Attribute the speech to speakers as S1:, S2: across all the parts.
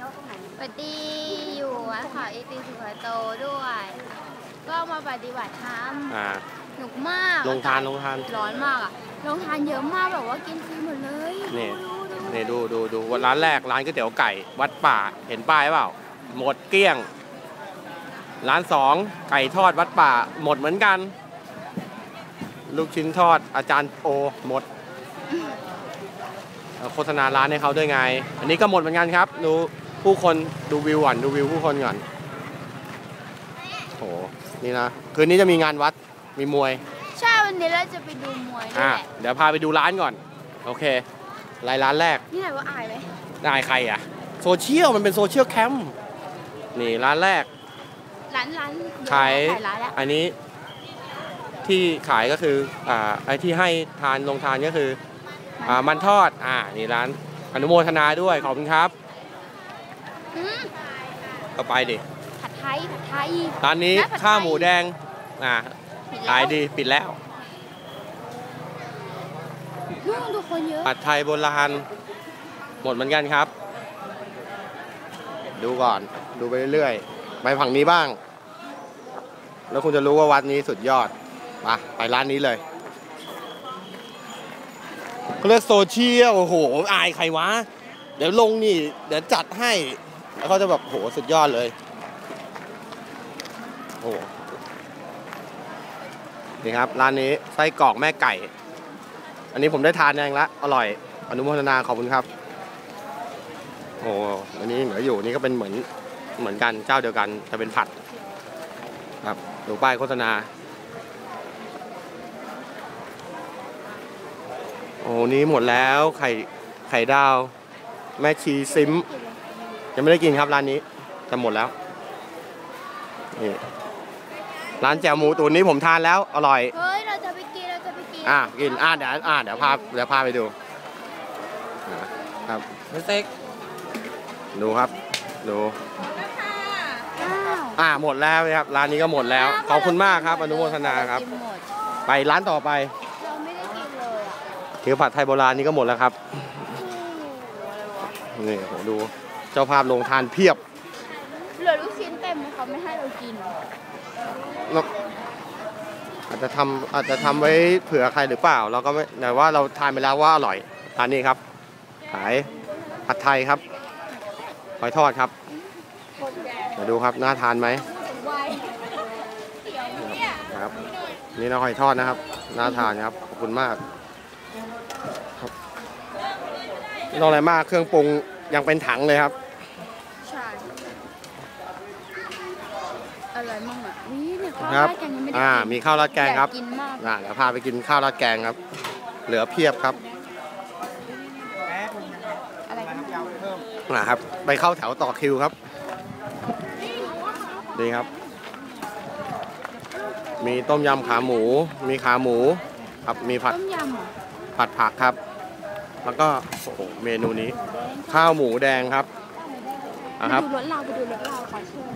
S1: สวัสดีอยู่วัดเขาเอติสุขโตด้วย ก็มาปฏิบัติธรรม
S2: อ่า
S1: หนุกมาก
S2: ลงทานลงทาน
S1: ร้อนมากอะลงทานเยอะมากแบบว่ากินฟรีหมดเลย
S2: นี่
S1: ดูดูดู
S2: นี่ดูดูดูร้านแรกร้านก๋วยเตี๋ยวไก่ วัดป่าเห็นป้ายเปล่า หมดเกลี้ยง ร้านสองไก่ทอดวัดป่า หมดเหมือนกัน ลูกชิ้นทอดอาจารย์โอหมดเอาโฆษณาร้านให้เขาด้วยไง อันนี้ก็หมดเหมือนกันครับดู ผู้คนดูวิวก่อนดูวิวผู้คนก่อนโหนี่นะคืนนี้จะมีงานวัดมีมวย
S1: ใช่วันนี้เราจะไปดูมวยด้วย
S2: อะ
S1: แหละ
S2: เดี๋ยวพาไปดูร้านก่อน โอเครายร้านแรก
S1: นี่ไหนว่าอายไหม
S2: ได้ใครอะโซเชียลมันเป็นโซเชียลแคมป์นี่ร้านแรก
S1: ร้านร้านเดี๋ว
S2: ขาย
S1: ขายร้านแล้ว
S2: อันนี้ ที่ขายก็คืออ่าไอที่ให้ทานลงทานก็คืออ่ามันทอดอ่านี่ร้านอนุโมทนาด้วยขอบคุณครับ
S1: อืม
S2: ก็ไปดิ
S1: ผัดไทย ผัดไทย
S2: ร้านนี้
S1: ร้านผัดไทย
S2: ข้าวหมูแดง อ่า
S1: ปิด
S2: ขาย
S1: แล้ว
S2: ดีปิดแล้ว
S1: นู่นดูคนเยอะ
S2: ผัดไทยโบราณหมดเหมือนกันครับ ดูก่อน ดูไปเรื่อยๆ ไปฝั่งนี้บ้าง แล้วคุณจะรู้ว่าวัดนี้สุดยอด มาไปร้านนี้เลยเขาเรียกโซเชียล โอ้โห อายใครวะ เดี๋ยวลงนี่ เดี๋ยวจัดให้ แล้วเขาจะแบบโหสุดยอดเลยโหนี่ครับ ร้านนี้ไส้กรอกแม่ไก่ อันนี้ผมได้ทานเองละอร่อย อนุโมทนาขอบคุณครับโอ้อันนี้เหลืออยู่นี่ก็เป็นเหมือนเหมือนกันเจ้าเดียวกันแต่เป็นผัด ครับดูป้ายโฆษณาโอ้นี้หมดแล้วไข่ไข่ดาว แม่ชีซิม ยังไม่ได้กินครับร้านนี้แต่หมดแล้วนี่ร้านแจ่วหมูตุ๋นนี้ผมทานแล้วอร่อย
S1: เฮ้ย เราจะไปกิน เราจะไปกิน
S2: อะกินอะเดี๋ยวอะเดี๋ยวพาเดี๋ยวพาไปดูอะครับมิสเต็กดูครับ ดู
S1: อ้าว
S2: อะหมดแล้วนะครับร้านนี้ก็หมดแล้วขอบคุณมากครับอนุโมทนาครับ
S1: กินหมด
S2: ไปร้านต่อไป
S1: เราไม่ได้กินเลยอะ
S2: คือผัดไทยโบราณนี่ก็หมดแล้วครับนี่โหดู เจ้าภาพลงทานเพียบ
S1: เหลือลูกชิ้นเต็มเลยเขาไม่ให้เรากิน
S2: แล้วอาจจะทำอาจจะทำไว้เผื่อใครหรือเปล่า เราก็ไม่แต่ว่าเราทานไปแล้วว่าอร่อยร้านนี้ครับ ขายผัดไทยครับหอยทอดครับมาดูครับน่าทานไหมครับนี่นะหอยทอดนะครับน่าทานครับขอบคุณมากครับไม่ต้องอะไรมากเครื่องปรุง ยังเป็นถังเลยครับ
S1: ใช่อะไรมั่งอะนี่เนี่ยข้าว
S2: ครับ
S1: ราดแกงยังไม่ได้
S2: อ่า
S1: กิน
S2: มีข้าวราดแกงครับ
S1: อยากินมาก
S2: อ่าเดี๋ยวพาไปกินข้าวราดแกงครับ เหลือเพียบครับ
S1: อะไรกัน
S2: นะครับ ไปเข้าแถวต่อคิวครับดีครับ มีต้มยำขาหมู มีขาหมู ครับมีผัด
S1: ต้มยำเหรอ
S2: ผัดผักครับ แล้วก็โอ้โหเมนูนี้ ข้าวหมูแดงครับอะครับ
S1: ดูรถเราไปดูรถเราขอเชิญ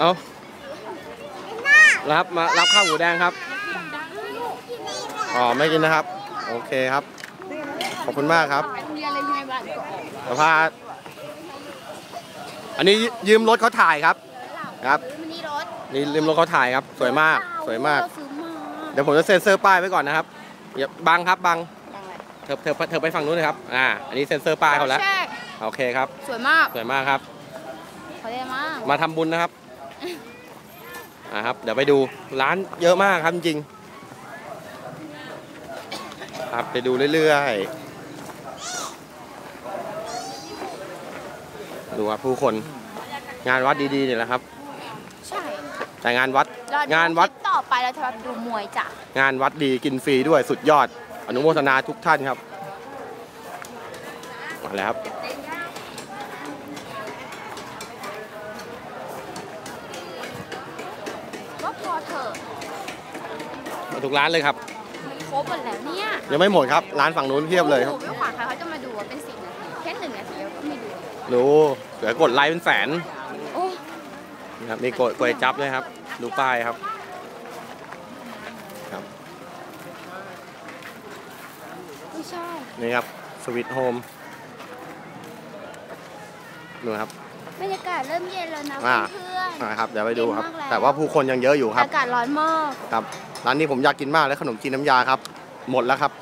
S2: เอารับมารับข้าวหมูแดงครับอ๋อไม่กินนะครับ โอเคครับ ขอบคุณมากครับ
S1: เรียนเลยใช่ไหมบ้านก็ออก
S2: เดี๋ยวพาอันนี้ยืมรถเขาถ่ายครับ ครับ
S1: นี่รถ
S2: นี่ยืมรถเขาถ่ายครับ สวยมากสวยมาก
S1: เรซื้อมา
S2: เดี๋ยวผมจะเซ็นเซอร์ป้ายไว้ก่อนนะครับอย่าบังครับบัง
S1: ยังไง
S2: เธอเธอเธอไปฝั่งนู้นนะครับ อ่า อันนี้เซ็นเซอร์ป้ายเขาแล้ว
S1: ใช่
S2: โอเคครับ
S1: สวยมาก
S2: สวยมากครับ
S1: เขาเรียกมาก
S2: มาทำบุญนะครับ อ่าครับ เดี๋ยวไปดูร้านเยอะมากครับจริงๆครับไปดูเรื่อยๆ ดูครับผู้คน งานวัดดีๆเนี่ยแหละครับ
S1: ใช่
S2: แต่งานวัด
S1: เรา
S2: งานวัด
S1: คลิปต่อไปเราจะมาดูมวยจ้ะ
S2: งานวัดดีกินฟรีด้วยสุดยอด อนุโมทนาทุกท่านครับมาแล้วครับ
S1: ก็พอเถอะ
S2: มาทุกร้านเลยครับ
S1: มันครบหมดแล้วเนี่ย
S2: ยังไม่หมดครับร้านฝั่งนู้นเพียบเลยครับ
S1: โอ้โหไม่ขวางใครเขาจะมาดูว่าเป็นสิบนาทีแค่หนึ่งนาทีแล้วก็ไม่ดู
S2: ดูเดี๋ยวกดไลค์เป็นแสน
S1: โอ้
S2: นะครับมีกดกดจับด้วยครับ ดูป้ายครับ
S1: ไม่ใใช่
S2: นี่ครับสวิตโฮมดูครับ
S1: บรรยากาศเริ่มเย็นแล้วนะ
S2: อ่า
S1: เพื่อน
S2: นะครับเดี๋ยวไปดูครับ
S1: เย็นมากแล้ว
S2: แต่ว่าผู้คนยังเยอะอยู่
S1: ๆ
S2: ครับ
S1: อากาศร้อนมาก
S2: ครับร้านนี้ผมอยากกินมากเลยขนมจีนน้ำยาครับ หมดแล้วครับ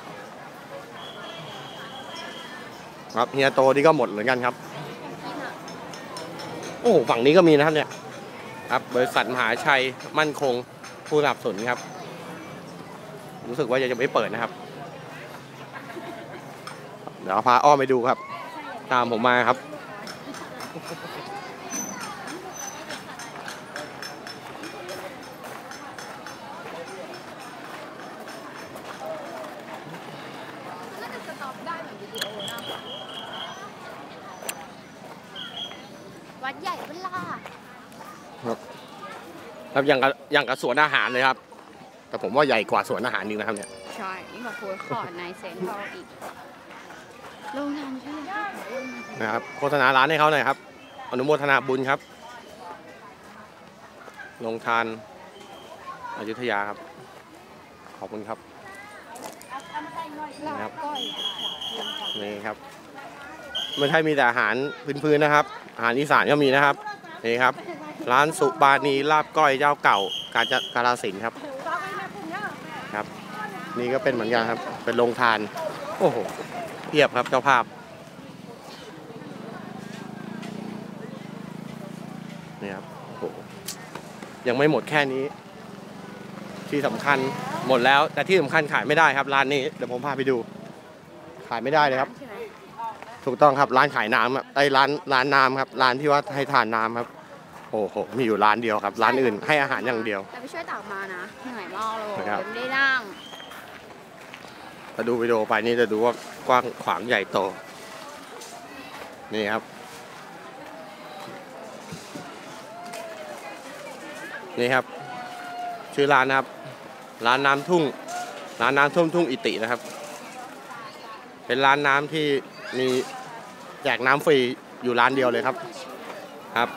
S2: ครับเฮียโตนี่ก็หมดเหมือนกันครับ
S1: กินอะ
S2: โอ้โหฝั่งนี้ก็มีนะครับเนี่ย ครับบริษัทมหาชัยมั่นคงผู้สนับสนุนครับ รู้สึกว่าจะไม่เปิดนะครับ เดี๋ยวพาอ้อมไปดูครับ ตามผมมาครับ
S1: วิดีโอนะวัดใหญ่เวลา
S2: ครับอย่างกับอย่างกับสวนอาหารเลยครับ แต่ผมว่าใหญ่กว่าสวนอาหารจริงนะครับเนี่ย
S1: ใช่ยิ่งกว่าฟูดคอร์ทในเซนทรัลอีกโรงทานใช่ไหม
S2: นะครับโฆษณาร้านให้เขาหน่อยครับ อนุโมทนาบุญครับลงทานอยุธยาครับ ขอบคุณครับ
S1: ลาบก้อย
S2: นี่ครับไม่ใช่มีแต่อาหารพื้นๆนะครับ อาหารอีสานก็มีนะครับนี่ครับ ร้านสุปานีลาบก้อยเจ้าเก่ากาญจกาลสินครับ ครับ นี่ก็เป็นเหมือนกันครับ เป็นโรงทาน โอ้โหเพียบครับเจ้าภาพนี่ครับโอ้โหยังไม่หมดแค่นี้ ที่สำคัญหมดแล้ว แต่ที่สำคัญขายไม่ได้ครับร้านนี้เดี๋ยวผมพาไปดู ขายไม่ได้เลยครับ ถูกต้องครับร้านขายน้ำครับไอ้ร้านร้านน้ำครับ ร้านที่ว่าให้ทานน้ำครับ โอ้โห มีอยู่ร้านเดียวครับ ร้านอื่นให้อาหารอย่างเดียว
S1: แต่ไปช่วยตากมานะ เหนื่อยมากเลย
S2: ครับ
S1: ยังไม่ได้นั่ง
S2: ถ้าดูวิดีโอไปนี่จะดูว่ากว้างขวางใหญ่โต นี่ครับ นี่ครับ ชื่อร้านนะครับ ร้านน้ำทุ่ง ร้านน้ำทุ่งทุ่งอิตินะครับ เป็นร้านน้ำที่มีแจกน้ำฟรีอยู่ร้านเดียวเลยครับ ครับ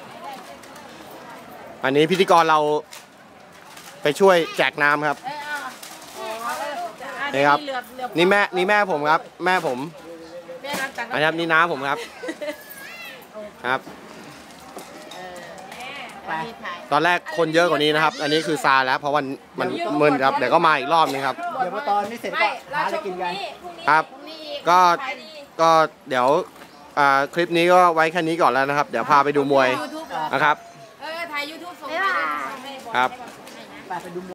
S2: อันนี้พิธีกรเราไปช่วยแจกน้ำครับ นี่ครับ นี่แม่ นี่แม่ผมครับ แม่ผมอันนี้ครับนี่น้าผมครับ ครับ ตอนแรกคนเยอะกว่านี้นะครับ อันนี้คือซาแล้ว เพราะมันมันมึนครับ เดี๋ยวก็มาอีกรอบนึงครับ
S3: เดี๋ยวพอตอนนี้เสร็จก็หาอะไรกินกัน
S2: ครับ ก็ ก็เดี๋ยวอ่าคลิปนี้ก็ไว้แค่นี้ก่อนแล้วนะครับ เดี๋ยวพาไปดูมวยนะครับ ครับ
S3: ไปไปดู